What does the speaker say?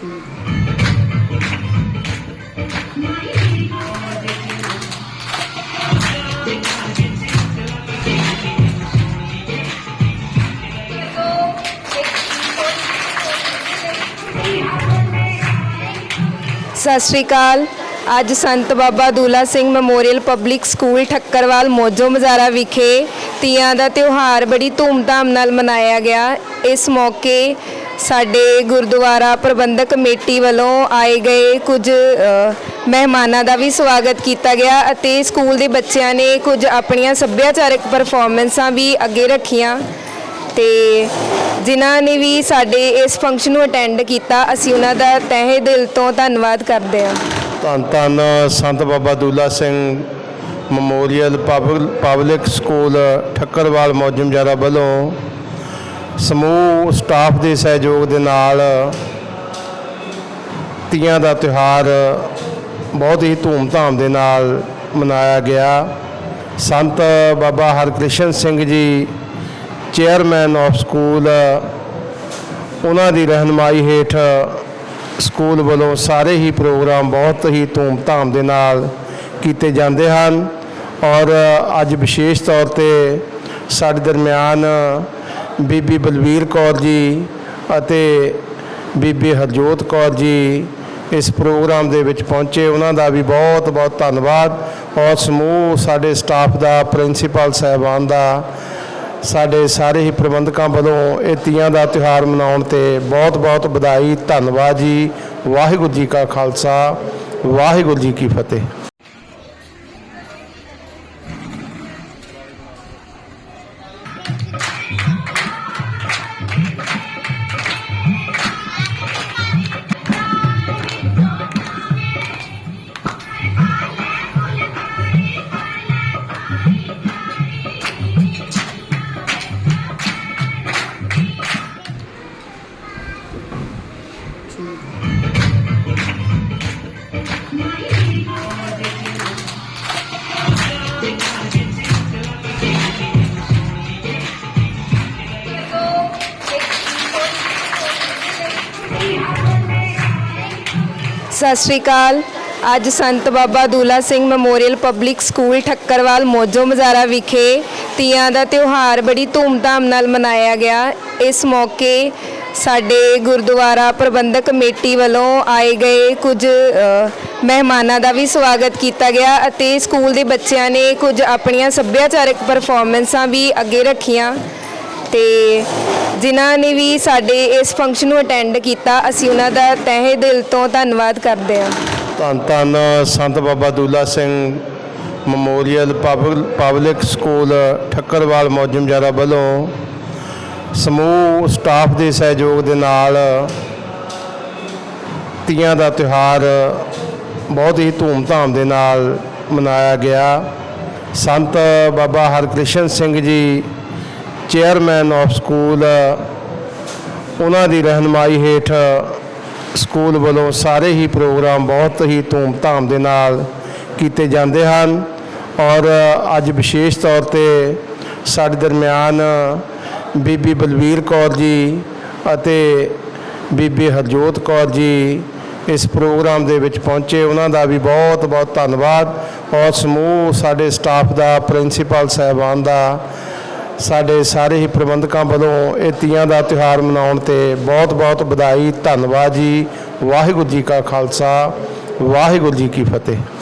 ਸਤਿ ਸ਼੍ਰੀ ਅਕਾਲ। ਅੱਜ Sant Baba Dula Singh memorial public school Thakkarwal Mojo Mazara ਵਿਖੇ ਤੀਆਂ ਦਾ ਤਿਉਹਾਰ ਬੜੀ ਧੂਮਧਾਮ ਨਾਲ ਮਨਾਇਆ ਗਿਆ। ਇਸ ਮੌਕੇ ਸਾਡੇ ਗੁਰਦੁਆਰਾ ਪ੍ਰਬੰਧਕ ਕਮੇਟੀ ਵੱਲੋਂ ਆਏ ਗਏ ਕੁਝ ਮਹਿਮਾਨਾਂ ਦਾ ਵੀ ਸਵਾਗਤ ਕੀਤਾ ਗਿਆ ਅਤੇ ਸਕੂਲ ਦੇ ਬੱਚਿਆਂ ਨੇ ਕੁਝ ਆਪਣੀਆਂ ਸੱਭਿਆਚਾਰਕ ਪਰਫਾਰਮੈਂਸਾਂ ਵੀ ਅੱਗੇ ਰੱਖੀਆਂ ਤੇ ਜਿਨ੍ਹਾਂ ਨੇ ਵੀ ਸਾਡੇ ਇਸ ਫੰਕਸ਼ਨ ਨੂੰ ਅਟੈਂਡ ਕੀਤਾ, ਅਸੀਂ ਉਹਨਾਂ ਦਾ ਤਹਿ ਦਿਲ ਤੋਂ ਧੰਨਵਾਦ ਕਰਦੇ ਹਾਂ। ਧੰਨ ਧੰਨ ਸੰਤ ਬਾਬਾ ਦੂਲਾ ਸਿੰਘ ਮੈਮੋਰੀਅਲ ਪਬਲ- ਪਬਲਿਕ ਸਕੂਲ ਠੱਕਰਵਾਲ ਮੌਜਮਜਾਰਾ ਵੱਲੋਂ ਸਮੂਹ, ਸਟਾਫ ਦੇ ਸਹਿਯੋਗ ਦੇ ਨਾਲ ਤੀਆਂ ਦਾ ਤਿਉਹਾਰ ਬਹੁਤ ਹੀ ਧੂਮਧਾਮ ਦੇ ਨਾਲ ਮਨਾਇਆ ਗਿਆ। ਸੰਤ ਬਾਬਾ Harkrishan Singh ji, chairman of school, ਉਹਨਾਂ ਦੀ ਰਹਿਨਮਾਈ ਹੇਠ ਸਕੂਲ ਵੱਲੋਂ ਸਾਰੇ ਹੀ ਪ੍ਰੋਗਰਾਮ ਬਹੁਤ ਹੀ ਧੂਮਧਾਮ ਦੇ ਨਾਲ ਕੀਤੇ ਜਾਂਦੇ ਹਨ ਔਰ ਅੱਜ ਵਿਸ਼ੇਸ਼ ਤੌਰ ਤੇ ਸਾਡੇ ਦਰਮਿਆਨ ਬੀਬੀ ਬਲਵੀਰ ਕੌਰ ਜੀ ਅਤੇ ਬੀਬੀ ਹਰਜੋਤ ਕੌਰ ਜੀ ਇਸ ਪ੍ਰੋਗਰਾਮ ਦੇ ਵਿੱਚ ਪਹੁੰਚੇ। ਉਹਨਾਂ ਦਾ ਵੀ ਬਹੁਤ ਬਹੁਤ ਧੰਨਵਾਦ। ਔਰ ਸਮੂਹ ਸਾਡੇ ਸਟਾਫ ਦਾ, ਪ੍ਰਿੰਸੀਪਲ ਸਾਹਿਬਾਨ ਦਾ, ਸਾਡੇ ਸਾਰੇ ਹੀ ਪ੍ਰਬੰਧਕਾਂ ਵੱਲੋਂ ਇਹ ਤੀਆਂ ਦਾ ਤਿਉਹਾਰ ਮਨਾਉਣ ਤੇ ਬਹੁਤ ਬਹੁਤ ਵਧਾਈ, ਧੰਨਵਾਦ ਜੀ। ਵਾਹਿਗੁਰੂ ਜੀ ਕਾ ਖਾਲਸਾ, ਵਾਹਿਗੁਰੂ ਜੀ ਕੀ ਫਤਿਹ। ਸਤਿ ਸ਼੍ਰੀ ਅਕਾਲ। ਅੱਜ Sant Baba Dula Singh memorial public school Thakkarwal Mojo Mazara ਵਿਖੇ ਤੀਆਂ ਦਾ ਤਿਉਹਾਰ ਬੜੀ ਧੂਮਧਾਮ ਨਾਲ ਮਨਾਇਆ ਗਿਆ। ਇਸ ਮੌਕੇ ਸਾਡੇ ਗੁਰਦੁਆਰਾ ਪ੍ਰਬੰਧਕ ਕਮੇਟੀ ਵੱਲੋਂ ਆਏ ਗਏ ਕੁਝ ਮਹਿਮਾਨਾਂ ਦਾ ਵੀ ਸਵਾਗਤ ਕੀਤਾ ਗਿਆ ਅਤੇ ਸਕੂਲ ਦੇ ਬੱਚਿਆਂ ਨੇ ਕੁਝ ਆਪਣੀਆਂ ਸੱਭਿਆਚਾਰਕ ਪਰਫਾਰਮੈਂਸਾਂ ਵੀ ਅੱਗੇ ਰੱਖੀਆਂ ਤੇ ਜਿਨ੍ਹਾਂ ਨੇ ਵੀ ਸਾਡੇ ਇਸ ਫੰਕਸ਼ਨ ਨੂੰ ਅਟੈਂਡ ਕੀਤਾ, ਅਸੀਂ ਉਹਨਾਂ ਦਾ ਤਹਿ ਦਿਲ ਤੋਂ ਧੰਨਵਾਦ ਕਰਦੇ ਹਾਂ। ਧੰਨ ਧੰਨ ਸੰਤ ਬਾਬਾ ਦੂਲਾ ਸਿੰਘ ਮੈਮੋਰੀਅਲ ਪਬਲ- ਪਬਲਿਕ ਸਕੂਲ ਠੱਕਰਵਾਲ ਮੌਜਮਜਾਰਾ ਵੱਲੋਂ ਸਮੂਹ, ਸਟਾਫ ਦੇ ਸਹਿਯੋਗ ਦੇ ਨਾਲ ਤੀਆਂ ਦਾ ਤਿਉਹਾਰ ਬਹੁਤ ਹੀ ਧੂਮਧਾਮ ਦੇ ਨਾਲ ਮਨਾਇਆ ਗਿਆ। ਸੰਤ ਬਾਬਾ Harkrishan Singh ji, chairman of school, ਉਹਨਾਂ ਦੀ ਰਹਿਨਮਾਈ ਹੇਠ ਸਕੂਲ ਵੱਲੋਂ ਸਾਰੇ ਹੀ ਪ੍ਰੋਗਰਾਮ ਬਹੁਤ ਹੀ ਧੂਮਧਾਮ ਦੇ ਨਾਲ ਕੀਤੇ ਜਾਂਦੇ ਹਨ ਔਰ ਅੱਜ ਵਿਸ਼ੇਸ਼ ਤੌਰ ਤੇ ਸਾਡੇ ਦਰਮਿਆਨ ਬੀਬੀ ਬਲਵੀਰ ਕੌਰ ਜੀ ਅਤੇ ਬੀਬੀ ਹਰਜੋਤ ਕੌਰ ਜੀ ਇਸ ਪ੍ਰੋਗਰਾਮ ਦੇ ਵਿੱਚ ਪਹੁੰਚੇ। ਉਹਨਾਂ ਦਾ ਵੀ ਬਹੁਤ ਬਹੁਤ ਧੰਨਵਾਦ। ਔਰ ਸਮੂਹ ਸਾਡੇ ਸਟਾਫ ਦਾ, ਪ੍ਰਿੰਸੀਪਲ ਸਾਹਿਬਾਨ ਦਾ, ਸਾਡੇ ਸਾਰੇ ਹੀ ਪ੍ਰਬੰਧਕਾਂ ਵੱਲੋਂ ਇਹ ਤੀਆਂ ਦਾ ਤਿਉਹਾਰ ਮਨਾਉਣ ਤੇ ਬਹੁਤ ਬਹੁਤ ਵਧਾਈ, ਧੰਨਵਾਦ ਜੀ। ਵਾਹਿਗੁਰੂ ਜੀ ਕਾ ਖਾਲਸਾ, ਵਾਹਿਗੁਰੂ ਜੀ ਕੀ ਫਤਿਹ।